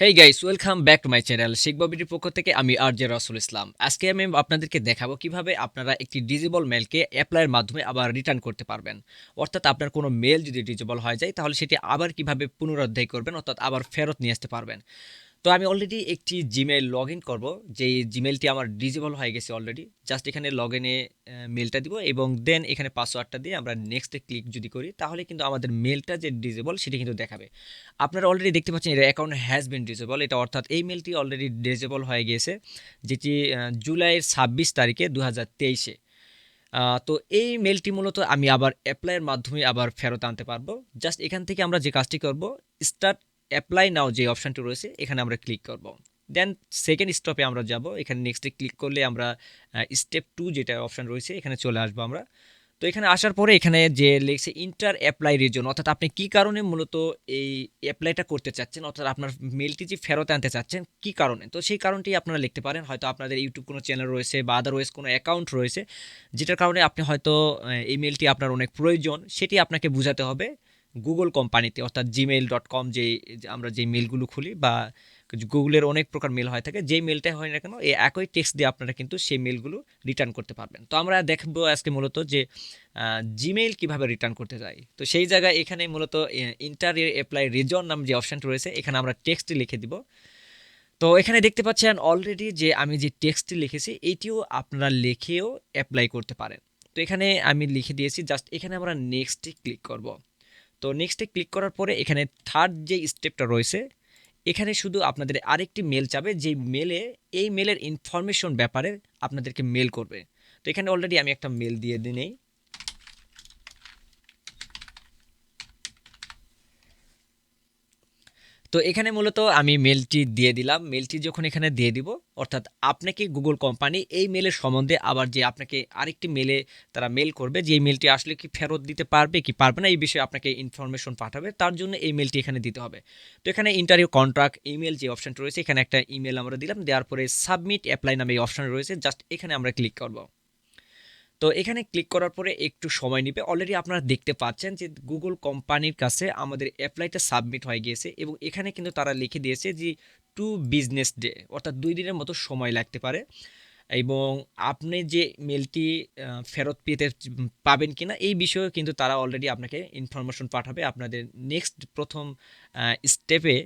Hey guys welcome back to my channel Sheikh বাবির পক্ষ থেকে আমি আর জে রসুল ইসলাম আজকে আমি আপনাদেরকে দেখাবো কীভাবে আপনারা একটি ডিজেবল মেলকে অ্যাপ্লাইয়ের মাধ্যমে আবার রিটার্ন করতে পারবেন। অর্থাৎ আপনার কোনো মেল যদি ডিজেবল হয়ে যায়, তাহলে সেটি আবার কীভাবে পুনরুদ্ধায় করবেন, অর্থাৎ আবার ফেরত নিয়ে আসতে পারবেন। তো আমি অলরেডি একটি জিমেল লগ ইন করব, যেই জিমেলটি আমার ডিজেবল হয়ে গেছে অলরেডি জাস্ট এখানে লগ ইনে মেলটা দিব এবং দেন এখানে পাসওয়ার্ডটা দিয়ে আমরা নেক্সটে ক্লিক যদি করি, তাহলে কিন্তু আমাদের মেলটা যে ডিজেবল সেটি কিন্তু দেখাবে। আপনারা অলরেডি দেখতে পাচ্ছেন এটা অ্যাকাউন্ট হ্যাজ বিন ডিজেবল এটা অর্থাৎ এই মেলটি অলরেডি ডিজেবল হয়ে গিয়েছে যেটি জুলাইয়ের ছাব্বিশ তারিখে দু হাজার তেইশে তো এই মেলটি মূলত আমি আবার অ্যাপ্লাইয়ের মাধ্যমে আবার ফেরত আনতে পারব। জাস্ট এখান থেকে আমরা যে কাজটি করব স্টার্ট অ্যাপ্লাই নাও যে অপশানটি রয়েছে, এখানে আমরা ক্লিক করব। দেন সেকেন্ড স্টপে আমরা যাব। এখানে নেক্সটে ক্লিক করলে আমরা স্টেপ টু যেটা অপশান রয়েছে, এখানে চলে আসব আমরা। তো এখানে আসার পরে এখানে যে লিখছে ইন্টার অ্যাপ্লাই রিজন অর্থাৎ আপনি কি কারণে মূলত এই অ্যাপ্লাইটা করতে চাচ্ছেন, অর্থাৎ আপনার মেলটি যে ফেরত আনতে চাচ্ছেন, কি কারণে? তো সেই কারণটি আপনারা লিখতে পারেন। হয়তো আপনাদের ইউটিউব কোনো চ্যানেল রয়েছে বা আদারওয়াইজ কোনো অ্যাকাউন্ট রয়েছে, যেটার কারণে আপনি হয়তো এই মেলটি আপনার অনেক প্রয়োজন, সেটি আপনাকে বোঝাতে হবে। গুগল কোম্পানিতে, অর্থাৎ জিমেইল ডট কম যে যে আমরা যে মেলগুলো খুলি বা গুগলের অনেক প্রকার মেল হয়ে থাকে, যেই মেলটা হয় না কেন, এই একই টেক্সট দিয়ে আপনারা কিন্তু সেই মেলগুলো রিটার্ন করতে পারবেন। তো আমরা দেখব আজকে মূলত যে জিমেইল কীভাবে রিটার্ন করতে যাই তো সেই জায়গায় এখানে মূলত ইন্টার অ্যাপ্লাই রিজন নাম যে অপশানটি রয়েছে, এখানে আমরা টেক্সট লিখে দিব। তো এখানে দেখতে পাচ্ছেন অলরেডি যে আমি যে টেক্সটটি লিখেছি এইটিও আপনারা লিখেও অ্যাপ্লাই করতে পারেন। তো এখানে আমি লিখে দিয়েছি জাস্ট এখানে আমরা নেক্সটে ক্লিক করব। তো নেক্সটে ক্লিক করার পরে এখানে থার্ড যে স্টেপটা রয়েছে, এখানে শুধু আপনাদের আরেকটি মেল চাবে যে মেলে এই মেলের ইনফরমেশন ব্যাপারে আপনাদেরকে মেল করবে। তো এখানে অলরেডি আমি একটা মেল দিয়ে দিই তো এখানে মূলত আমি মেলটি দিয়ে দিলাম। মেলটি যখন এখানে দিয়ে দিব, অর্থাৎ আপনাকে গুগল কোম্পানি এই মেলের সম্বন্ধে আবার যে আপনাকে আরেকটি মেলে তারা মেল করবে, যে এই মেলটি আসলে কি ফেরত দিতে পারবে কি পারবে না, এই বিষয়ে আপনাকে ইনফরমেশন পাঠাবে, তার জন্য এই মেলটি এখানে দিতে হবে। তো এখানে ইন্টারভিউ কন্ট্রাক্ট ইমেল যে অপশনটা রয়েছে, এখানে একটা ইমেল আমরা দিলাম, দেওয়ার পরে সাবমিট অ্যাপ্লাই নামে এই অপশন রয়েছে জাস্ট এখানে আমরা ক্লিক করব। তো এখানে ক্লিক করার পরে একটু সময় নেবে। অলরেডি আপনারা দেখতে পাচ্ছেন যে গুগল কোম্পানির কাছে আমাদের অ্যাপ্লাইটা সাবমিট হয়ে গিয়েছে এবং এখানে কিন্তু তারা লিখে দিয়েছে যে টু বিজনেস ডে অর্থাৎ দুই দিনের মতো সময় লাগতে পারে। এবং আপনি যে মেলটি ফেরত পেতে পাবেন কিনা এই বিষয়েও কিন্তু তারা অলরেডি আপনাকে ইনফরমেশন পাঠাবে। আপনাদের নেক্সট প্রথম স্টেপে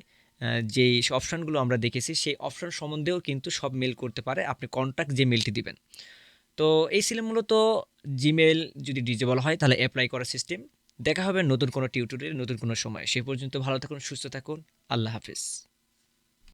যেই অপশানগুলো আমরা দেখেছি, সেই অপশান সম্বন্ধেও কিন্তু সব মেল করতে পারে। আপনি কন্ট্যাক্ট যে মেলটি দিবেন। তো এই ছিল মূলত জিমেল যদি ডিজেবল হয়, তাহলে অ্যাপ্লাই করার সিস্টেম দেখা হবে নতুন কোনো টিউটোরিয়াল নতুন কোনো সময়। সে পর্যন্ত ভালো থাকুন, সুস্থ থাকুন। আল্লাহ হাফিজ।